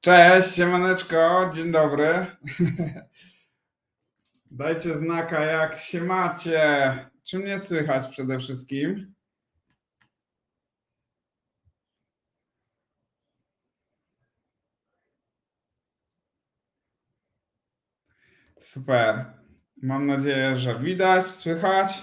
Cześć, siemaneczko, dzień dobry. Dajcie znaka, jak się macie. Czy mnie słychać przede wszystkim? Super. Mam nadzieję, że widać, słychać.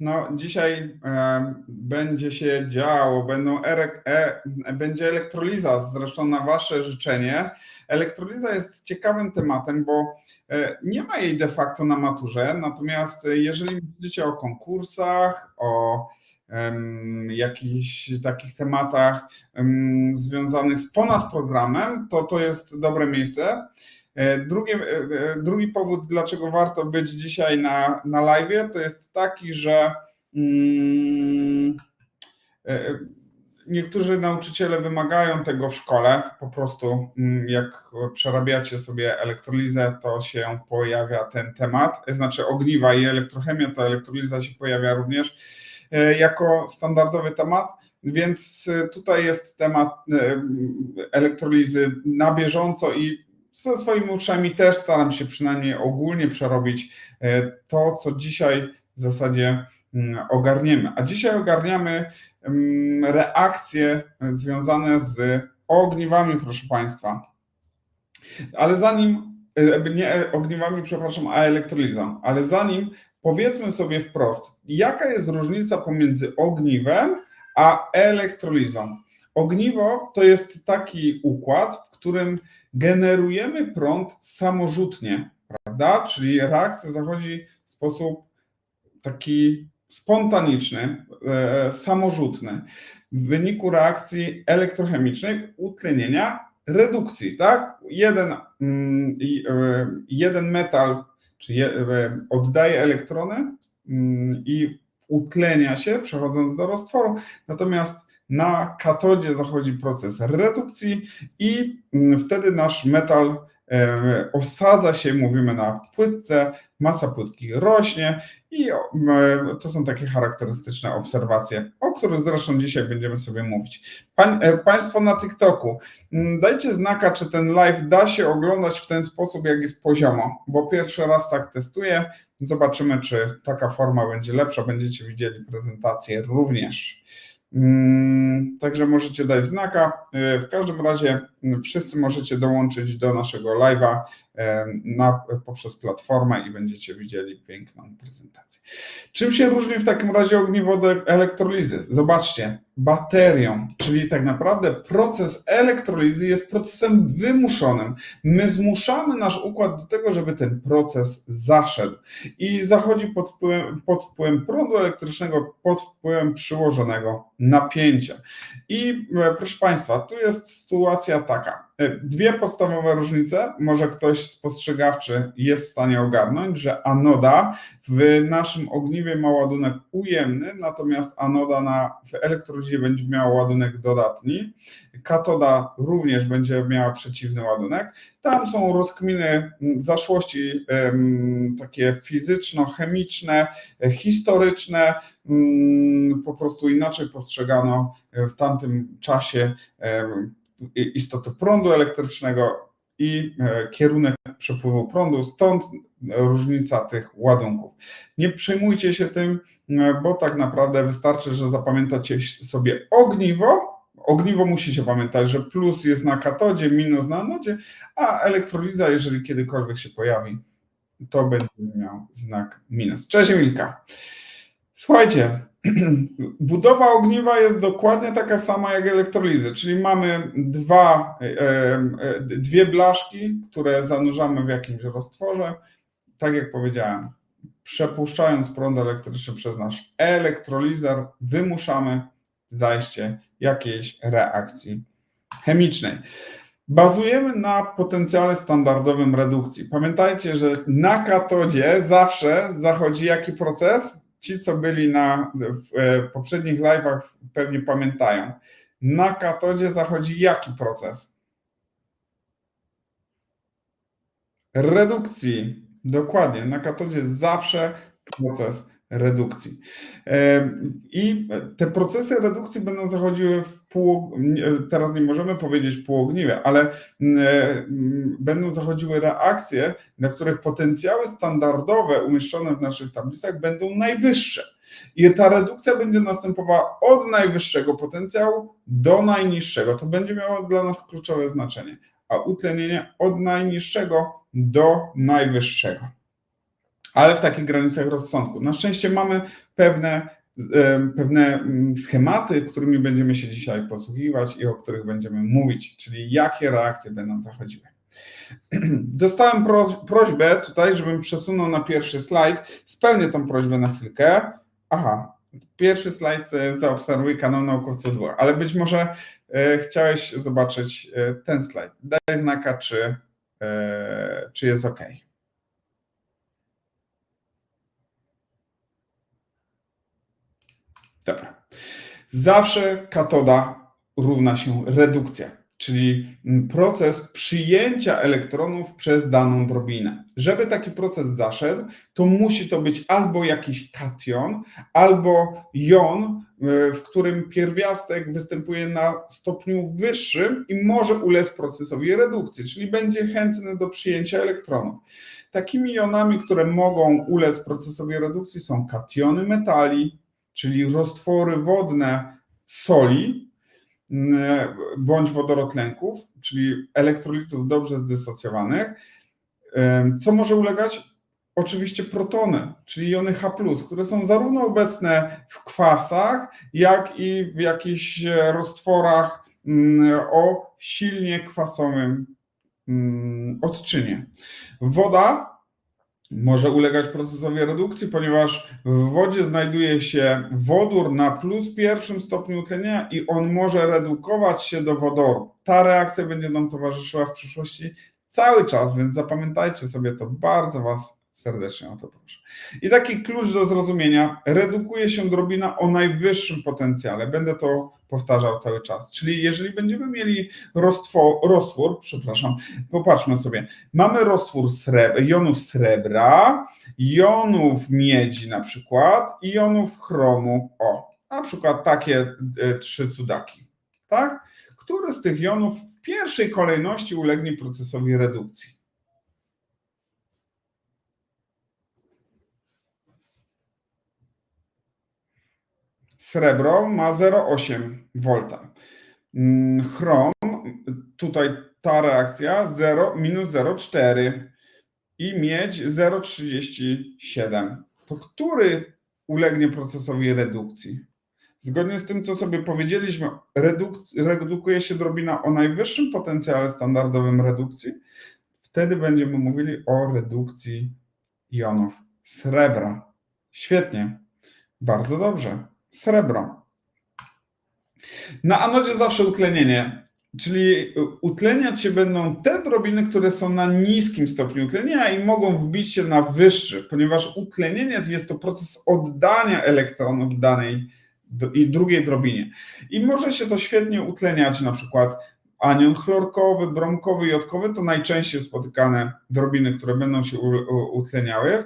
No, dzisiaj e, będzie się działo, będą erek, e, będzie elektroliza, zresztą na Wasze życzenie. Elektroliza jest ciekawym tematem, bo e, nie ma jej de facto na maturze, natomiast e, jeżeli myślicie o konkursach, o jakichś takich tematach em, związanych z ponad programem, to to jest dobre miejsce. E, e, e, drugi powód, dlaczego warto być dzisiaj na, na live, to jest taki, że mm, niektórzy nauczyciele wymagają tego w szkole. Po prostu, mm, jak przerabiacie sobie elektrolizę, to się pojawia ten temat. Znaczy, ogniwa i elektrochemia, to elektroliza się pojawia również jako standardowy temat. Więc tutaj jest temat elektrolizy na bieżąco i ze swoimi uczniami też staram się przynajmniej ogólnie przerobić e, to, co dzisiaj w zasadzie mm, ogarniemy. A dzisiaj ogarniamy mm, reakcje związane z ogniwami, proszę Państwa. Ale zanim, e, nie ogniwami, przepraszam, a elektrolizą, ale zanim powiedzmy sobie wprost, jaka jest różnica pomiędzy ogniwem a elektrolizą. Ogniwo to jest taki układ, w którym generujemy prąd samorzutnie, prawda? Czyli reakcja zachodzi w sposób taki spontaniczny, e, samorzutny. W wyniku reakcji elektrochemicznej, utlenienia, redukcji, tak? Jeden, mm, e, jeden metal czy e, oddaje elektrony mm, i utlenia się, przechodząc do roztworu, natomiast na katodzie zachodzi proces redukcji i mm, wtedy nasz metal e, osadza się, mówimy na płytce, masa płytki rośnie i e, to są takie charakterystyczne obserwacje, o których zresztą dzisiaj będziemy sobie mówić. Pań, e, państwo na TikToku, mm, dajcie znaka, czy ten live da się oglądać w ten sposób, jak jest poziomo, bo pierwszy raz tak testuję. Zobaczymy, czy taka forma będzie lepsza. Będziecie widzieli prezentację również. Mm, Także możecie dać znaka. E, W każdym razie wszyscy możecie dołączyć do naszego live'a e, na, poprzez platformę i będziecie widzieli piękną prezentację. Czym się różni w takim razie ogniwo od elektrolizy? Zobaczcie, baterią, czyli tak naprawdę proces elektrolizy jest procesem wymuszonym. My zmuszamy nasz układ do tego, żeby ten proces zaszedł i zachodzi pod wpływem, pod wpływem prądu elektrycznego, pod wpływem przyłożonego napięcia. I e, proszę Państwa, tu jest sytuacja taka. E, Dwie podstawowe różnice, może ktoś spostrzegawczy jest w stanie ogarnąć, że anoda w naszym ogniwie ma ładunek ujemny, natomiast anoda na, w elektrolizie będzie miała ładunek dodatni. Katoda również będzie miała przeciwny ładunek. Tam są rozkminy m, zaszłości takie fizyczno-chemiczne, historyczne, mm, po prostu inaczej postrzegano w tamtym czasie em, i- istotę prądu elektrycznego i e, kierunek przepływu prądu, stąd różnica tych ładunków. Nie przejmujcie się tym, e, bo tak naprawdę wystarczy, że zapamiętacie sobie ogniwo. Ogniwo musicie pamiętać, że plus jest na katodzie, minus na anodzie, a elektroliza, jeżeli kiedykolwiek się pojawi, to będzie miał znak minus. Cześć Emilka. Słuchajcie, budowa ogniwa jest dokładnie taka sama jak elektrolizy, czyli mamy dwa, dwie blaszki, które zanurzamy w jakimś roztworze. Tak jak powiedziałem, przepuszczając prąd elektryczny przez nasz elektrolizer, wymuszamy zajście jakiejś reakcji chemicznej. Bazujemy na potencjale standardowym redukcji. Pamiętajcie, że na katodzie zawsze zachodzi jaki proces? Ci, co byli na w e, poprzednich live'ach, pewnie pamiętają. Na katodzie zachodzi jaki proces? Redukcji. Dokładnie. Na katodzie zawsze proces redukcji. I te procesy redukcji będą zachodziły w pół, teraz nie możemy powiedzieć półogniwie, ale e, będą zachodziły reakcje, na których potencjały standardowe umieszczone w naszych tablicach będą najwyższe. I ta redukcja będzie następowała od najwyższego potencjału do najniższego. To będzie miało dla nas kluczowe znaczenie, a utlenienie od najniższego do najwyższego ale w takich granicach rozsądku. Na szczęście mamy pewne, pewne mm, schematy, którymi będziemy się dzisiaj posługiwać i o których będziemy mówić, czyli jakie reakcje będą zachodziły. Dostałem prośbę tutaj, żebym przesunął na pierwszy slajd. Spełnię tą prośbę na chwilkę. Aha, pierwszy slajd zaobserwuj kanał naukowców 2, ale być może e, chciałeś zobaczyć e, ten slajd. Daj znaka, czy, e, czy jest OK. Dobra. Zawsze katoda równa się redukcja, czyli proces przyjęcia elektronów przez daną drobinę. Żeby taki proces zaszedł, to musi to być albo jakiś kation, albo jon, e, w którym pierwiastek występuje na stopniu wyższym i może ulec procesowi redukcji, czyli będzie chętny do przyjęcia elektronów. Takimi jonami, które mogą ulec procesowi redukcji są kationy metali, czyli roztwory wodne soli mm, bądź wodorotlenków, czyli elektrolitów dobrze zdysocjowanych. Co może ulegać? Oczywiście protony, czyli jony H, które są zarówno obecne w kwasach, jak i w jakichś roztworach mm, o silnie kwasowym mm, odczynie. Woda może ulegać procesowi redukcji, ponieważ w wodzie znajduje się wodór na plus pierwszym stopniu utlenienia i on może redukować się do wodoru. Ta reakcja będzie nam towarzyszyła w przyszłości cały czas, więc zapamiętajcie sobie to, bardzo Was serdecznie o to proszę. I taki klucz do zrozumienia, redukuje się drobina o najwyższym potencjale. Będę to powtarzał cały czas. Czyli jeżeli będziemy mieli roztwór, roztwór przepraszam, popatrzmy sobie, mamy roztwór jonów srebra, jonów miedzi na przykład i jonów chromu, o, na przykład takie e, trzy cudaki, tak? Który z tych jonów w pierwszej kolejności ulegnie procesowi redukcji? Srebro ma 0,8 V. Mm, chrom, tutaj ta reakcja 0, minus 0,4 i miedź 0,37. To który ulegnie procesowi redukcji? Zgodnie z tym, co sobie powiedzieliśmy, reduk redukuje się drobina o najwyższym potencjale standardowym redukcji. Wtedy będziemy mówili o redukcji jonów srebra. Świetnie, bardzo dobrze srebro. Na anodzie zawsze utlenienie, czyli utleniać się będą te drobiny, które są na niskim stopniu utlenienia i mogą wbić się na wyższy, ponieważ utlenienie jest to proces oddania elektronów danej i drugiej drobinie. I może się to świetnie utleniać, na przykład anion chlorkowy, bromkowy, jodkowy to najczęściej spotykane drobiny, które będą się utleniały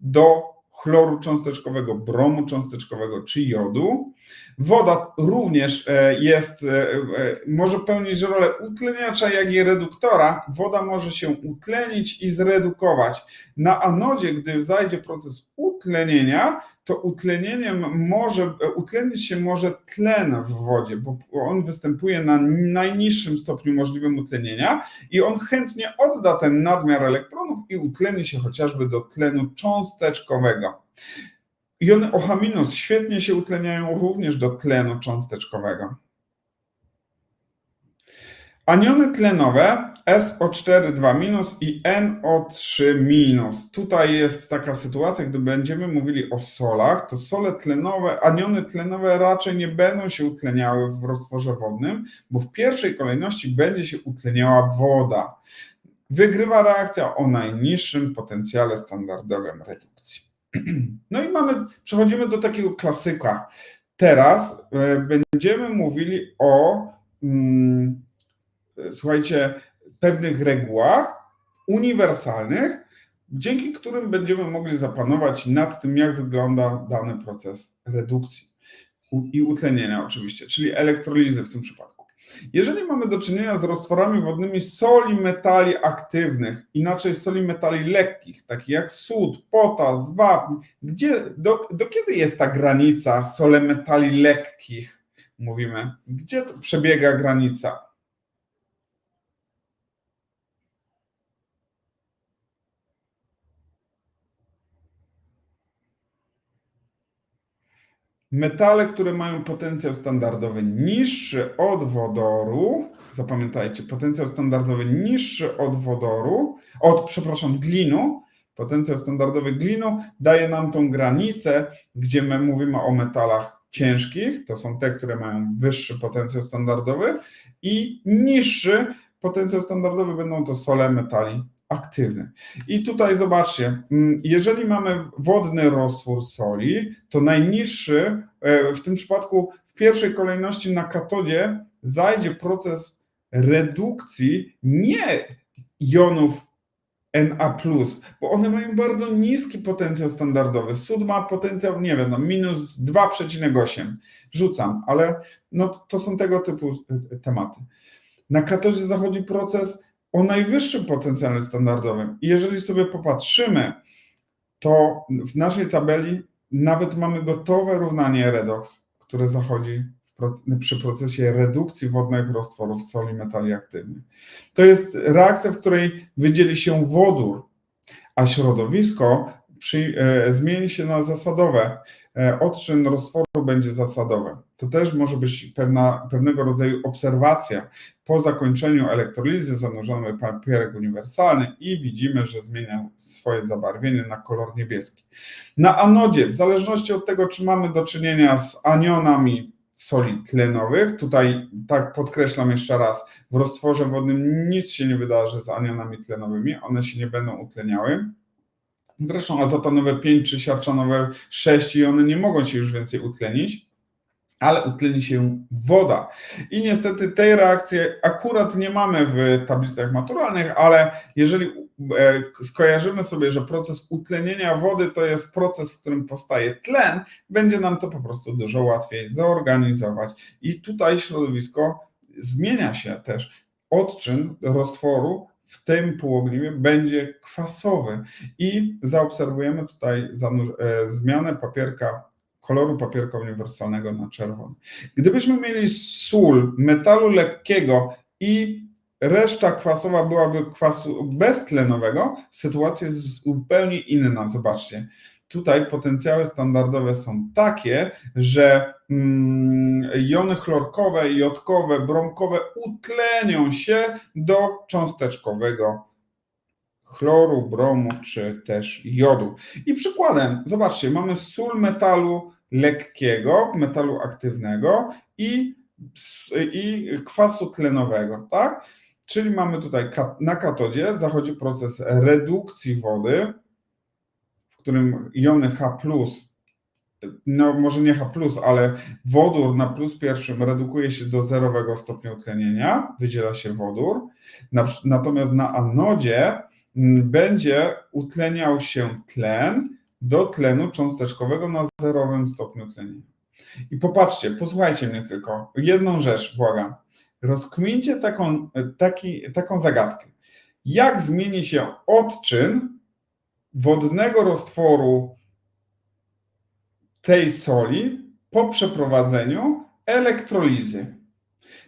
do chloru cząsteczkowego, bromu cząsteczkowego czy jodu. Woda również e, jest, e, e, może pełnić rolę utleniacza, jak i reduktora. Woda może się utlenić i zredukować. Na anodzie, gdy zajdzie proces utlenienia, to utlenieniem może, utlenić się może tlen w wodzie, bo on występuje na najniższym stopniu możliwym utlenienia i on chętnie odda ten nadmiar elektronów i utleni się chociażby do tlenu cząsteczkowego. Jony OH- świetnie się utleniają również do tlenu cząsteczkowego. Aniony tlenowe SO4 i NO3 Tutaj jest taka sytuacja, gdy będziemy mówili o solach, to sole tlenowe, aniony tlenowe raczej nie będą się utleniały w roztworze wodnym, bo w pierwszej kolejności będzie się utleniała woda. Wygrywa reakcja o najniższym potencjale standardowym redukcji. No i mamy, przechodzimy do takiego klasyka. Teraz e, będziemy mówili o mm, słuchajcie, pewnych regułach uniwersalnych, dzięki którym będziemy mogli zapanować nad tym, jak wygląda dany proces redukcji i utlenienia oczywiście, czyli elektrolizy w tym przypadku. Jeżeli mamy do czynienia z roztworami wodnymi soli metali aktywnych, inaczej soli metali lekkich, takich jak sód, potas, wapń, gdzie, do, do kiedy jest ta granica sole metali lekkich, mówimy? Gdzie przebiega granica? Metale, które mają potencjał standardowy niższy od wodoru, zapamiętajcie, potencjał standardowy niższy od wodoru, od, przepraszam, glinu, potencjał standardowy glinu daje nam tą granicę, gdzie my mówimy o metalach ciężkich, to są te, które mają wyższy potencjał standardowy i niższy potencjał standardowy będą to sole metali aktywnych. I tutaj zobaczcie, mm, jeżeli mamy wodny roztwór soli, to najniższy, e, w tym przypadku w pierwszej kolejności na katodzie zajdzie proces redukcji nie jonów Na, bo one mają bardzo niski potencjał standardowy. Sód ma potencjał, nie wiem, no minus 2,8. Rzucam, ale no, to są tego typu e, tematy. Na katodzie zachodzi proces o najwyższym potencjale standardowym. I jeżeli sobie popatrzymy, to w naszej tabeli nawet mamy gotowe równanie redox, które zachodzi przy procesie redukcji wodnych roztworów soli metali aktywnych. To jest reakcja, w której wydzieli się wodór, a środowisko przy, e, zmieni się na zasadowe. E, odczyn roztworu będzie zasadowe. To też może być pewna, pewnego rodzaju obserwacja. Po zakończeniu elektrolizy zanurzamy papierek uniwersalny i widzimy, że zmienia swoje zabarwienie na kolor niebieski. Na anodzie, w zależności od tego, czy mamy do czynienia z anionami soli tlenowych, tutaj tak podkreślam jeszcze raz, w roztworze wodnym nic się nie wydarzy z anionami tlenowymi, one się nie będą utleniały. Zresztą azotanowe 5 czy siarczanowe 6 i one nie mogą się już więcej utlenić, ale utleni się woda. I niestety tej reakcji akurat nie mamy w tablicach maturalnych, ale jeżeli e, skojarzymy sobie, że proces utlenienia wody to jest proces, w którym powstaje tlen, będzie nam to po prostu dużo łatwiej zorganizować. I tutaj środowisko zmienia się też. Odczyn roztworu w tym półogniwie będzie kwasowy i zaobserwujemy tutaj e, zmianę papierka, koloru papierka uniwersalnego na czerwony. Gdybyśmy mieli sól metalu lekkiego i reszta kwasowa byłaby kwasu beztlenowego, sytuacja jest zupełnie inna. Zobaczcie. Tutaj potencjały standardowe są takie, że mm, jony chlorkowe, jodkowe, bromkowe utlenią się do cząsteczkowego chloru, bromu czy też jodu. I przykładem, zobaczcie, mamy sól metalu lekkiego, metalu aktywnego i, i kwasu tlenowego, tak? Czyli mamy tutaj na katodzie zachodzi proces redukcji wody, którym jony H+, no może nie H+, ale wodór na plus pierwszym redukuje się do zerowego stopnia utlenienia, wydziela się wodór, Na- natomiast na anodzie mm, będzie utleniał się tlen do tlenu cząsteczkowego na zerowym stopniu utlenienia. I popatrzcie, posłuchajcie mnie tylko, jedną rzecz, błagam. Rozkmincie taką, taki, taką zagadkę. Jak zmieni się odczyn wodnego roztworu tej soli po przeprowadzeniu elektrolizy?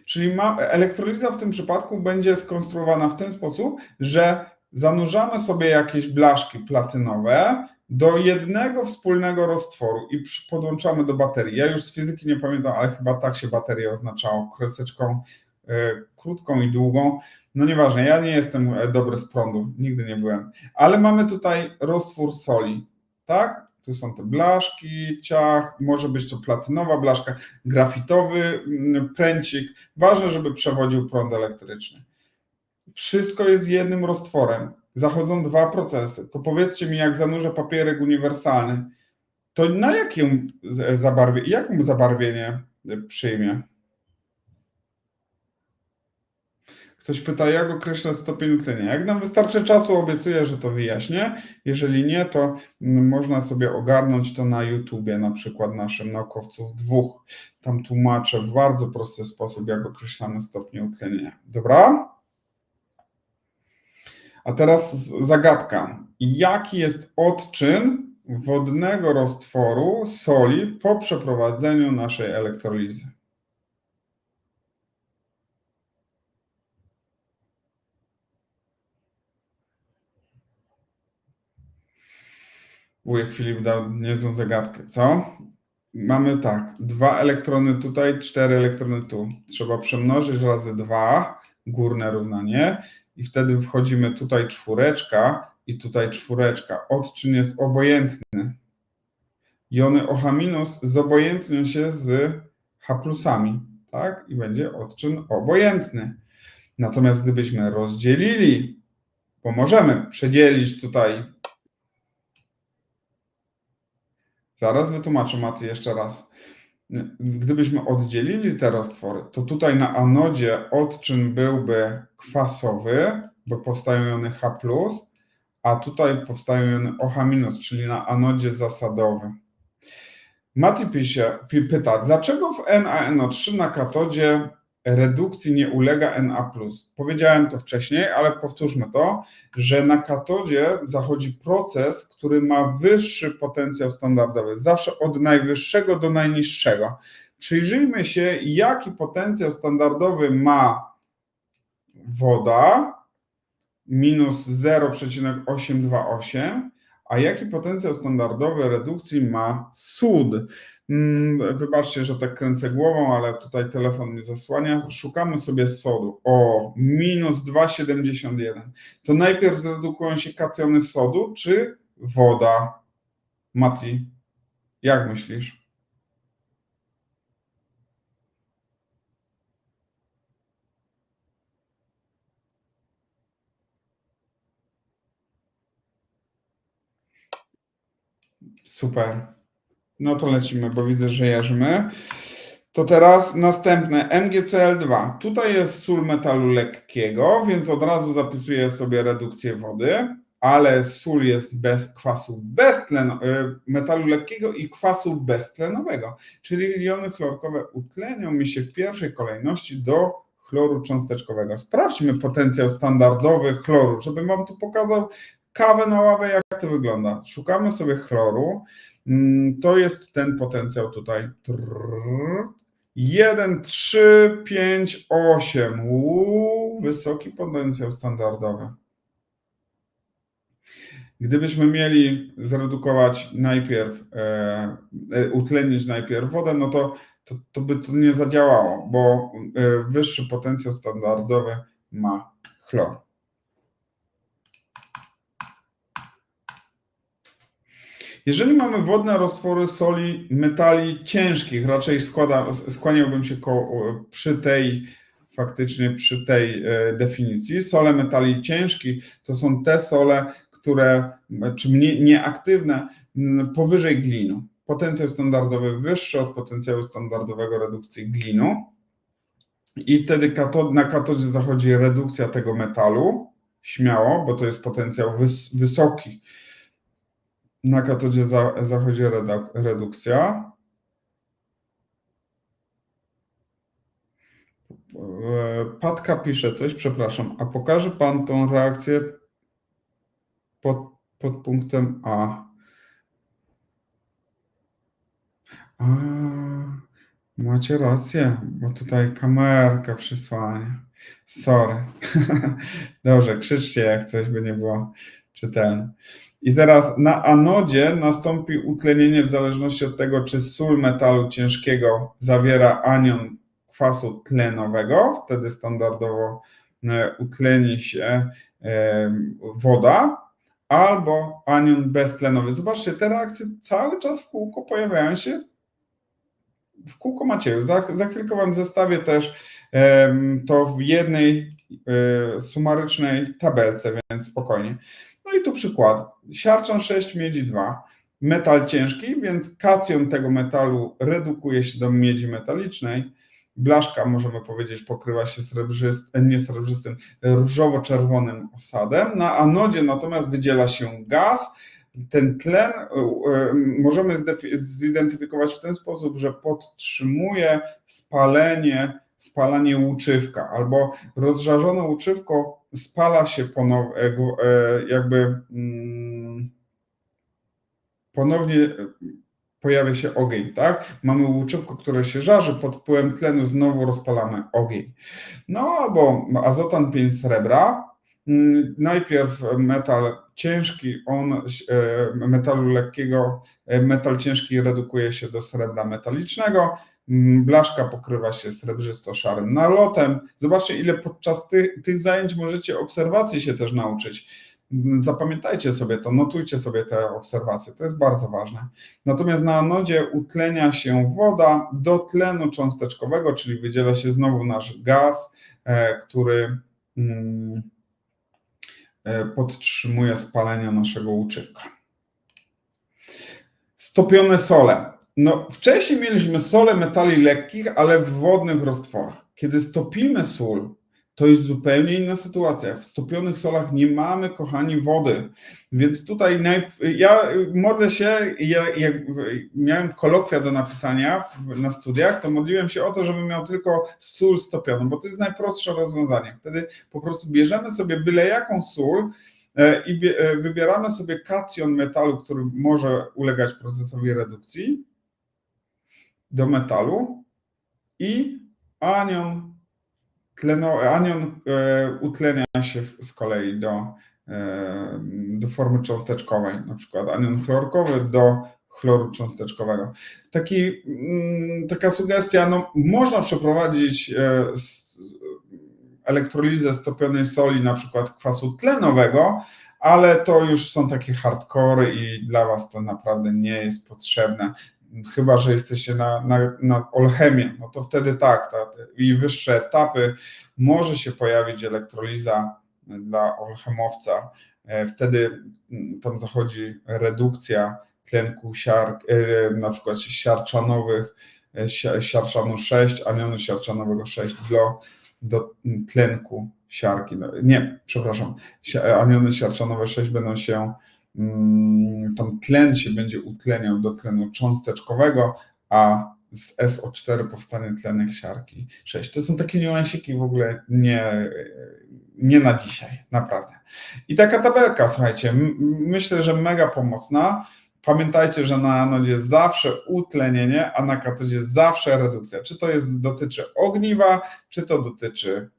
Czyli ma, elektroliza w tym przypadku będzie skonstruowana w ten sposób, że zanurzamy sobie jakieś blaszki platynowe do jednego wspólnego roztworu i podłączamy do baterii. Ja już z fizyki nie pamiętam, ale chyba tak się baterię oznaczało, kreseczką krótką i długą. No nieważne, ja nie jestem e, dobry z prądu, nigdy nie byłem. Ale mamy tutaj roztwór soli, tak? Tu są te blaszki, ciach, może być to platynowa blaszka, grafitowy mm, pręcik. Ważne, żeby przewodził prąd elektryczny. Wszystko jest jednym roztworem. Zachodzą dwa procesy. To powiedzcie mi, jak zanurzę papierek uniwersalny, to na jakim zabarwie, jaką zabarwienie przyjmie? Ktoś pyta, jak określać stopień utlenienia. Jak nam wystarczy czasu, obiecuję, że to wyjaśnię. Jeżeli nie, to mm, można sobie ogarnąć to na YouTubie, na przykład naszym naukowców dwóch. Tam tłumaczę w bardzo prosty sposób, jak określamy stopnie utlenienia. Dobra? A teraz zagadka. Jaki jest odczyn wodnego roztworu soli po przeprowadzeniu naszej elektrolizy? Wujek Filip dał niezłą zagadkę, co? Mamy tak, dwa elektrony tutaj, cztery elektrony tu. Trzeba przemnożyć razy dwa, górne równanie i wtedy wchodzimy tutaj czwóreczka i tutaj czwóreczka. Odczyn jest obojętny. Jony OH- zobojętnią się z H plusami, tak? I będzie odczyn obojętny. Natomiast gdybyśmy rozdzielili, bo możemy przedzielić tutaj Zaraz wytłumaczę Maty jeszcze raz. Gdybyśmy oddzielili te roztwory, to tutaj na anodzie odczyn byłby kwasowy, bo powstają jony H+, a tutaj powstają jony OH-, czyli na anodzie zasadowy. Mati pisze, pi- pyta, dlaczego w NaNO3 na katodzie redukcji nie ulega Na+. Powiedziałem to wcześniej, ale powtórzmy to, że na katodzie zachodzi proces, który ma wyższy potencjał standardowy, zawsze od najwyższego do najniższego. Przyjrzyjmy się, jaki potencjał standardowy ma woda, minus 0,828, a jaki potencjał standardowy redukcji ma sód. Mm, Wybaczcie, że tak kręcę głową, ale tutaj telefon mnie zasłania. Szukamy sobie sodu. O, minus 2,71. To najpierw zredukują się kationy sodu, czy woda? Mati, jak myślisz? Super. No to lecimy, bo widzę, że jeżdżmy. To teraz następne MgCl2. Tutaj jest sól metalu lekkiego, więc od razu zapisuję sobie redukcję wody, ale sól jest bez kwasu beztlen, y, metalu lekkiego i kwasu beztlenowego, czyli jony chlorkowe utlenią mi się w pierwszej kolejności do chloru cząsteczkowego. Sprawdźmy potencjał standardowy chloru, żebym wam tu pokazał kawę na ławę, jak to wygląda. Szukamy sobie chloru. Mm, To jest ten potencjał tutaj. Trrr. 1, 3, 5, 8. Uuu, wysoki potencjał standardowy. Gdybyśmy mieli zredukować najpierw, e, e, utlenić najpierw wodę, no to, to, to by to nie zadziałało, bo e, wyższy potencjał standardowy ma chlor. Jeżeli mamy wodne roztwory soli metali ciężkich, raczej składa, skłaniałbym się koło, przy tej faktycznie przy tej e, definicji. Sole metali ciężkich to są te sole, które czy mniej, nieaktywne powyżej glinu. Potencjał standardowy wyższy od potencjału standardowego redukcji glinu. I wtedy katod, na katodzie zachodzi redukcja tego metalu, śmiało, bo to jest potencjał wys, wysoki na katodzie za, zachodzi redak, redukcja. E, Patka pisze coś, przepraszam. A pokaże Pan tą reakcję pod, pod punktem A. A, macie rację, bo tutaj kamerka przysłania. Sorry. Dobrze, krzyczcie jak coś by nie było czytelne. I teraz na anodzie nastąpi utlenienie w zależności od tego, czy sól metalu ciężkiego zawiera anion kwasu tlenowego, wtedy standardowo e, utleni się e, woda, albo anion beztlenowy. Zobaczcie, te reakcje cały czas w kółko pojawiają się w kółko Macieju. Za, za chwilkę Wam zestawię też to w jednej e, sumarycznej tabelce, więc spokojnie. No i tu przykład. Siarczan 6, miedzi 2. Metal ciężki, więc kation tego metalu redukuje się do miedzi metalicznej. Blaszka, możemy powiedzieć, pokrywa się srebrzystym, nie srebrzystym, różowo-czerwonym osadem. Na anodzie natomiast wydziela się gaz. Ten tlen e, e, możemy zidentyfikować w ten sposób, że podtrzymuje spalenie, spalanie łuczywka, albo rozżarzone łuczywko spala się ponownie, jakby mm, ponownie pojawia się ogień, tak? Mamy łuczywko, które się żarzy, pod wpływem tlenu znowu rozpalamy ogień. No albo azotan 5 srebra, mm, najpierw metal ciężki, on e, metalu lekkiego, e, metal ciężki redukuje się do srebra metalicznego, blaszka pokrywa się srebrzysto-szarym nalotem. Zobaczcie, ile podczas tych, tych zajęć możecie obserwacji się też nauczyć Zapamiętajcie sobie to, notujcie sobie te obserwacje, to jest bardzo ważne. Natomiast na anodzie utlenia się woda do tlenu cząsteczkowego, czyli wydziela się znowu nasz gaz, e, który mm, e, podtrzymuje spalenie naszego łuczywka. Stopione sole. No, wcześniej mieliśmy sole metali lekkich, ale w wodnych roztworach. Kiedy stopimy sól, to jest zupełnie inna sytuacja. W stopionych solach nie mamy, kochani, wody. Więc tutaj ja modlę się, ja, jak miałem kolokwia do napisania na studiach, to modliłem się o to, żebym miał tylko sól stopioną, bo to jest najprostsze rozwiązanie. Wtedy po prostu bierzemy sobie byle jaką sól, e, i e, wybieramy sobie kation metalu, który może ulegać procesowi redukcji do metalu i anion tleno, anion e, utlenia się z kolei do, e, do formy cząsteczkowej, na przykład anion chlorkowy do chloru cząsteczkowego. Taki, mm, taka sugestia, no, można przeprowadzić e, elektrolizę stopionej soli, na przykład kwasu tlenowego, ale to już są takie hardcore i dla Was to naprawdę nie jest potrzebne chyba że jesteście na, na, na olchemię, no to wtedy tak, ta, i wyższe etapy może się pojawić elektroliza dla olchemowca. E, wtedy mm, tam zachodzi redukcja tlenku siar, e, na przykład siarczanowych, e, siarczanu 6, anionu siarczanowego 6 do, do tlenku siarki. No, nie, przepraszam, aniony siarczanowe 6 będą się Mm, tam tlen się będzie utleniał do tlenu cząsteczkowego, a z SO4 powstanie tlenek siarki 6. To są takie niuansiki w ogóle nie, nie na dzisiaj, naprawdę. I taka tabelka, słuchajcie, myślę, że mega pomocna. Pamiętajcie, że na anodzie zawsze utlenienie, a na katodzie zawsze redukcja. Czy to jest, dotyczy ogniwa, czy to dotyczy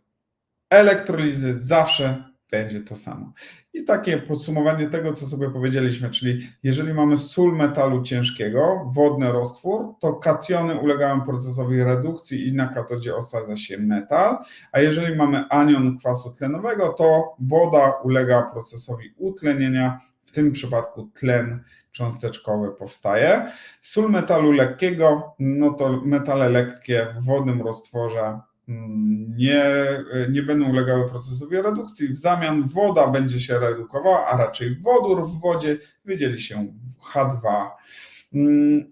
elektrolizy, zawsze będzie to samo. I takie podsumowanie tego, co sobie powiedzieliśmy, czyli jeżeli mamy sól metalu ciężkiego, wodny roztwór, to kationy ulegają procesowi redukcji i na katodzie osadza się metal, a jeżeli mamy anion kwasu tlenowego, to woda ulega procesowi utlenienia, w tym przypadku tlen cząsteczkowy powstaje. Sól metalu lekkiego, no to metale lekkie w wodnym roztworze nie, nie będą ulegały procesowi redukcji. W zamian woda będzie się redukowała, a raczej wodór w wodzie wydzieli się H2.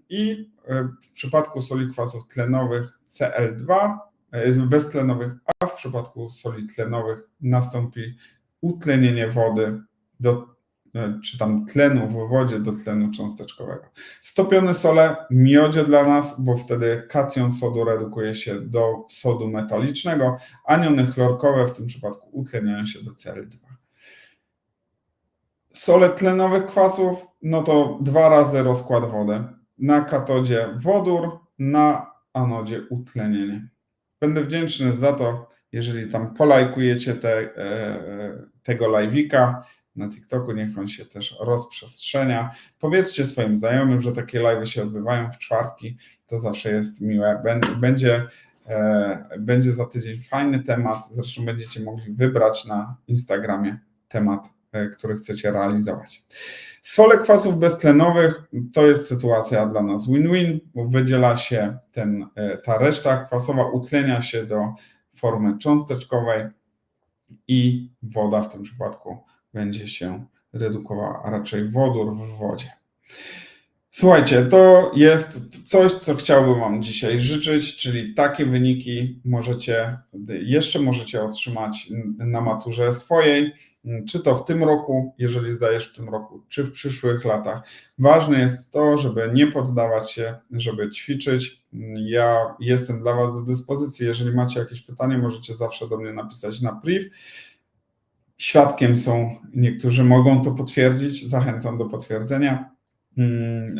I w przypadku soli kwasów tlenowych Cl2 beztlenowych, a w przypadku soli tlenowych nastąpi utlenienie wody do E, czy tam tlenu w wodzie do tlenu cząsteczkowego. Stopione sole miodzie dla nas, bo wtedy kation sodu redukuje się do sodu metalicznego, aniony chlorkowe w tym przypadku utleniają się do Cl2. Sole tlenowych kwasów, no to dwa razy rozkład wody. Na katodzie wodór, na anodzie utlenienie. Będę wdzięczny za to, jeżeli tam polajkujecie te, e, e, tego live'ika na TikToku, niech on się też rozprzestrzenia. Powiedzcie swoim znajomym, że takie live się odbywają w czwartki, to zawsze jest miłe. Będzie, e, będzie za tydzień fajny temat, zresztą będziecie mogli wybrać na Instagramie temat, e, który chcecie realizować. Sole kwasów beztlenowych to jest sytuacja dla nas win-win, bo wydziela się ten, e, ta reszta kwasowa, utlenia się do formy cząsteczkowej i woda w tym przypadku będzie się redukowała, a raczej wodór w wodzie. Słuchajcie, to jest coś, co chciałbym Wam dzisiaj życzyć, czyli takie wyniki możecie, jeszcze możecie otrzymać na maturze swojej, czy to w tym roku, jeżeli zdajesz w tym roku, czy w przyszłych latach. Ważne jest to, żeby nie poddawać się, żeby ćwiczyć. Ja jestem dla Was do dyspozycji. Jeżeli macie jakieś pytanie, możecie zawsze do mnie napisać na priv. Świadkiem są niektórzy, mogą to potwierdzić. Zachęcam do potwierdzenia. Mm,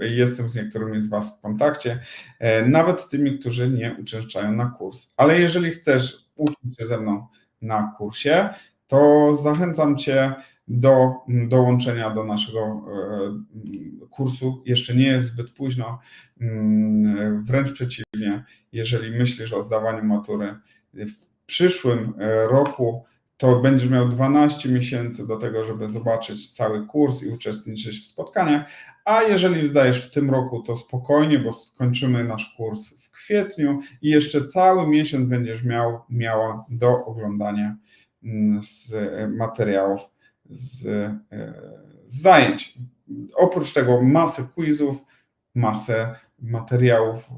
Jestem z niektórymi z Was w kontakcie, e, nawet tymi, którzy nie uczęszczają na kurs. Ale jeżeli chcesz uczyć się ze mną na kursie, to zachęcam Cię do dołączenia do naszego e, kursu. Jeszcze nie jest zbyt późno, Mm, wręcz przeciwnie, jeżeli myślisz o zdawaniu matury w przyszłym e, roku, to będziesz miał 12 miesięcy do tego, żeby zobaczyć cały kurs i uczestniczyć w spotkaniach. A jeżeli zdajesz w tym roku, to spokojnie, bo skończymy nasz kurs w kwietniu i jeszcze cały miesiąc będziesz miał, miała do oglądania mm, z e, materiałów z, e, z zajęć. Oprócz tego masę quizów, masę materiałów,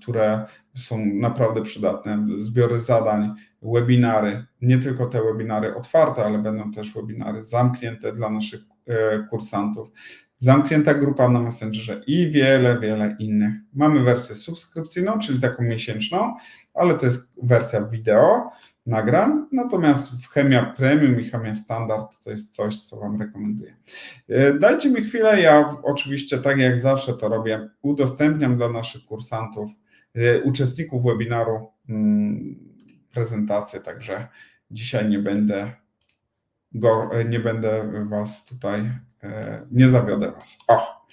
które są naprawdę przydatne, zbiory zadań, webinary, nie tylko te webinary otwarte, ale będą też webinary zamknięte dla naszych e, kursantów, zamknięta grupa na Messengerze i wiele, wiele innych. Mamy wersję subskrypcyjną, czyli taką miesięczną, ale to jest wersja wideo, nagram, natomiast w Chemia Premium i Chemia Standard to jest coś, co Wam rekomenduję. E, Dajcie mi chwilę, ja oczywiście tak jak zawsze to robię, udostępniam dla naszych kursantów, e, uczestników webinaru mm, prezentację, także dzisiaj nie będę go, e, nie będę Was tutaj, nie zawiodę Was. O,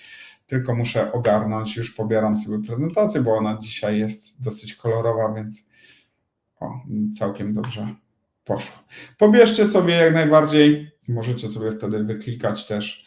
tylko muszę ogarnąć, już pobieram sobie prezentację, bo ona dzisiaj jest dosyć kolorowa, więc o, całkiem dobrze. Poszło. Pobierzcie sobie jak najbardziej, możecie sobie wtedy wyklikać też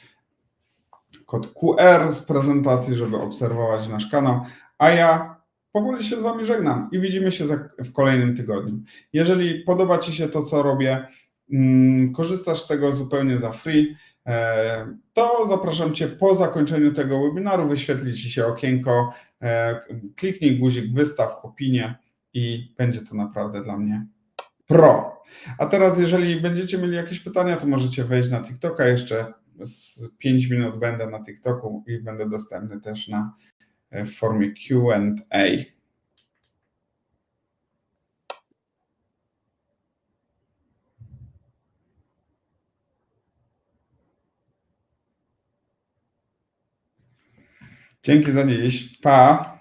kod QR z prezentacji, żeby obserwować nasz kanał, a ja powoli się z Wami żegnam i widzimy się w kolejnym tygodniu. Jeżeli podoba Ci się to, co robię, mm, korzystasz z tego zupełnie za free, e, to zapraszam Cię po zakończeniu tego webinaru, wyświetli Ci się okienko, e, kliknij guzik wystaw opinię i będzie to naprawdę dla mnie pro. A teraz, jeżeli będziecie mieli jakieś pytania, to możecie wejść na TikToka. Jeszcze z 5 minut będę na TikToku i będę dostępny też na e, w formie QA. Dzięki za dziś. Pa.